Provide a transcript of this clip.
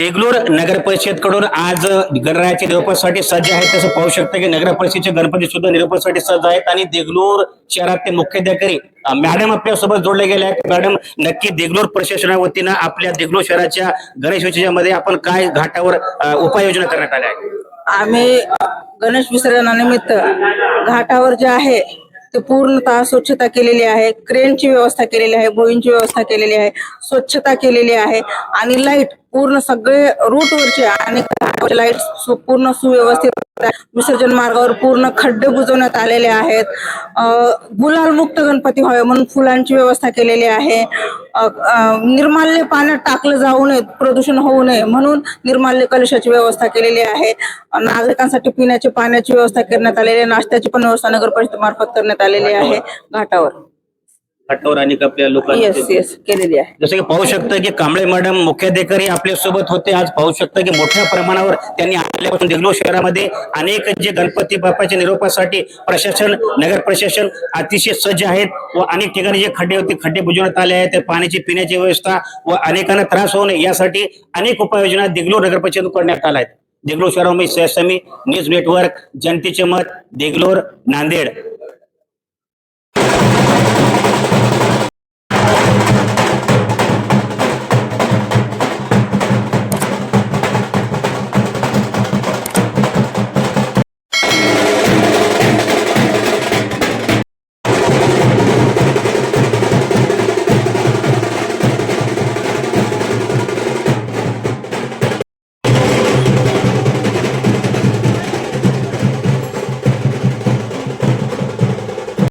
देगलूर नगर परिषदकडून आज गणरायाचे निरोपासाठी सज्ज आहेत तसं पाहू शकता की नगर परिषदेचे गणपती सुद्धा निरोपासाठी सज्ज आहेत आणि देगलूर शहरातील मुख्याधिकारी मॅडम आपल्यासोबत जोडले गेले आहेत. मॅडम नक्की देगलूर प्रशासना वतीनं आपल्या देगलूर शहराच्या गणेश विसर्जनामध्ये आपण काय घाटावर उपाययोजना करण्यात आल्या आहेत? आम्ही गणेश विसर्जनानिमित्त घाटावर जे आहे ते पूर्णतः स्वच्छता केलेली आहे. क्रेनची व्यवस्था केलेली आहे बोईंची व्यवस्था केलेली आहे स्वच्छता केलेली आहे आणि लाइट पूर्ण सगळे रूटवरचे आणि लाइट पूर्ण सुव्यवस्थित विसर्जन मार्गावर पूर्ण खड्डे बुजवण्यात आलेले आहेत. गुलालमुक्त गणपती व्हावे म्हणून फुलांची व्यवस्था केलेली आहे. निर्माल्य पाण्यात टाकलं जाऊ नये प्रदूषण होऊ नये म्हणून निर्माल्य कलशाची व्यवस्था केलेली आहे. नागरिकांसाठी पिण्याची पाण्याची व्यवस्था करण्यात आलेली आहे. नाश्त्याची पण व्यवस्था नगर परिषदेमार्फत करण्यात आलेली आहे. घाटावर. घाटावर आणि आपल्या लोकांना येस केलेली आहे. जसं की पाहू शकता की कांबळे मॅडम मुख्याधिकारी आपल्यासोबत होते. आज पाहू शकता की मोठ्या प्रमाणावर त्यांनी आल्यापासून देगलूर शहरामध्ये अनेक जे गणपती बाप्पाच्या निरोपासाठी प्रशासन नगर प्रशासन अतिशय सज्ज आहेत व अनेक ठिकाणी जे खड्डे होते खड्डे बुजवण्यात आले आहेत. पाण्याची पिण्याची व्यवस्था व अनेकांना त्रास होऊ नये यासाठी अनेक उपाययोजना देगलूर नगर परिषद करण्यात आल्या आहेत. देगलूर शहरामध्ये सहसमी न्यूज नेटवर्क जनतेचे मत देगलूर नांदेड.